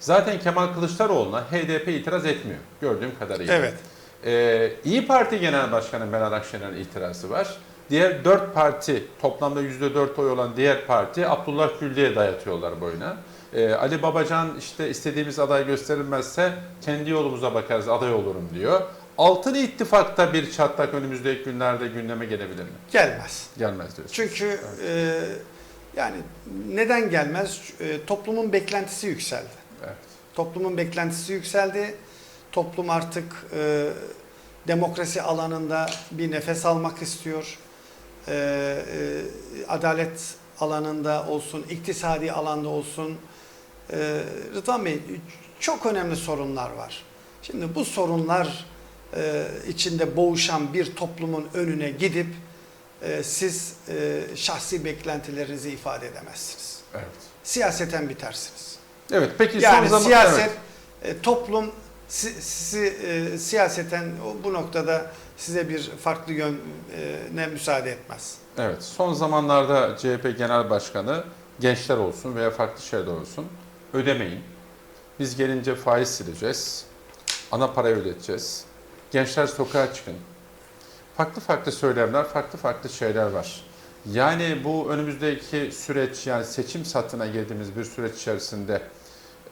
Zaten Kemal Kılıçdaroğlu'na HDP itiraz etmiyor gördüğüm kadarıyla. Evet. Ee, İyi Parti Genel Başkanı Meral Akşener'in itirazı var. Diğer dört parti, toplamda %4 oy olan diğer parti Abdullah Gül'e dayatıyorlar boyuna. Ee, Ali Babacan işte istediğimiz aday gösterilmezse kendi yolumuza bakarız aday olurum diyor. Altılı İttifak'ta bir çatlak önümüzdeki günlerde gündeme gelebilir mi? Gelmez. Gelmez diyorsun. Çünkü e, yani neden gelmez? E, toplumun beklentisi yükseldi. Evet. Toplumun beklentisi yükseldi. Toplum artık e, demokrasi alanında bir nefes almak istiyor. E, e, adalet alanında olsun, iktisadi alanda olsun. E, Rıdvan Bey çok önemli sorunlar var. Şimdi bu sorunlar e, içinde boğuşan bir toplumun önüne gidip e, siz e, şahsi beklentilerinizi ifade edemezsiniz. Evet. Siyaseten bitersiniz. Evet peki son Yani zaman siyaset, evet. e, toplum si, si- e, siyaseten bu noktada size bir farklı yöne müsaade etmez. Evet, son zamanlarda CHP Genel Başkanı gençler olsun veya farklı şeyler olsun ödemeyin. Biz gelince faiz sileceğiz. Ana parayı ödeteceğiz. Gençler sokağa çıkın. Farklı farklı söylemler, farklı farklı şeyler var. Yani bu önümüzdeki süreç yani seçim satına girdiğimiz bir süreç içerisinde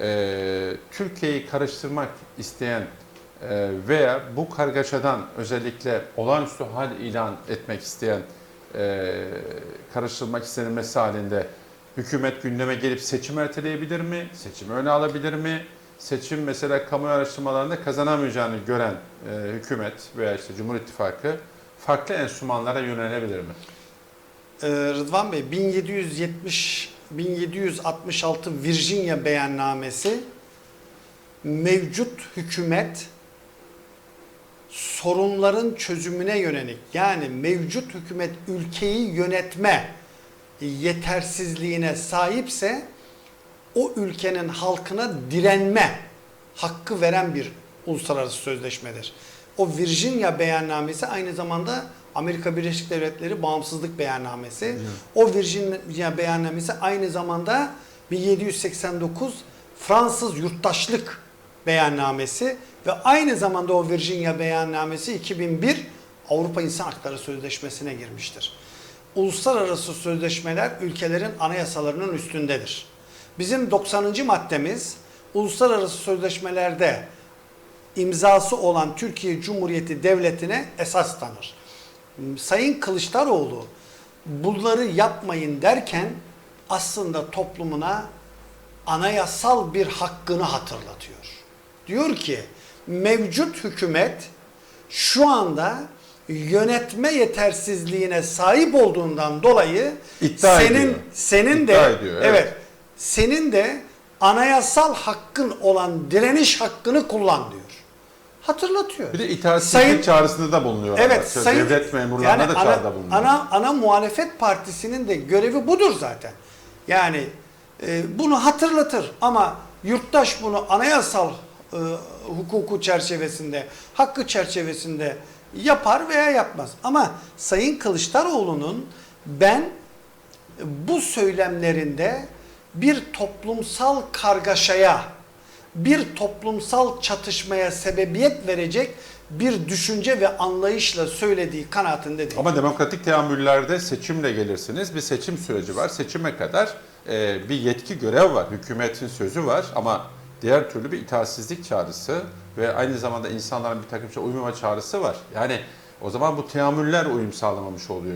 e, Türkiye'yi karıştırmak isteyen e, veya bu kargaşadan özellikle olağanüstü hal ilan etmek isteyen e, karıştırmak istenilmesi halinde hükümet gündeme gelip seçim erteleyebilir mi? Seçimi öne alabilir mi? Seçim mesela kamu araştırmalarında kazanamayacağını gören e, hükümet veya işte Cumhur İttifakı farklı enstrümanlara yönelebilir mi? Ee, Rıdvan Bey 1770 1766 Virginia beyannamesi mevcut hükümet sorunların çözümüne yönelik yani mevcut hükümet ülkeyi yönetme yetersizliğine sahipse o ülkenin halkına direnme hakkı veren bir uluslararası sözleşmedir. O Virginia beyannamesi aynı zamanda Amerika Birleşik Devletleri bağımsızlık beyannamesi. O Virginia beyannamesi aynı zamanda 1789 Fransız yurttaşlık beyannamesi ve aynı zamanda o Virginia beyannamesi 2001 Avrupa İnsan Hakları Sözleşmesi'ne girmiştir. Uluslararası sözleşmeler ülkelerin anayasalarının üstündedir. Bizim 90. maddemiz uluslararası sözleşmelerde imzası olan Türkiye Cumhuriyeti Devleti'ne esas tanır. Sayın Kılıçdaroğlu bunları yapmayın derken aslında toplumuna anayasal bir hakkını hatırlatıyor. Diyor ki mevcut hükümet şu anda yönetme yetersizliğine sahip olduğundan dolayı İddia senin ediyor. senin İddia de ediyor, evet. evet. senin de anayasal hakkın olan direniş hakkını kullan diyor. Hatırlatıyor. Bir de itaatsizlik Sayın- çağrısında da bulunuyor. Evet, sayın devlet memurlarına yani da ana, çağrıda bulunuyor. ana ana muhalefet partisinin de görevi budur zaten. Yani e, bunu hatırlatır ama yurttaş bunu anayasal e, hukuku çerçevesinde, hakkı çerçevesinde yapar veya yapmaz. Ama Sayın Kılıçdaroğlu'nun ben bu söylemlerinde bir toplumsal kargaşaya, bir toplumsal çatışmaya sebebiyet verecek bir düşünce ve anlayışla söylediği kanaatinde değil. Ama demokratik teamüllerde seçimle gelirsiniz. Bir seçim süreci var. Seçime kadar e, bir yetki görev var. Hükümetin sözü var ama diğer türlü bir itaatsizlik çağrısı ve aynı zamanda insanların bir takım şey uymama çağrısı var. Yani o zaman bu teamüller uyum sağlamamış oluyor.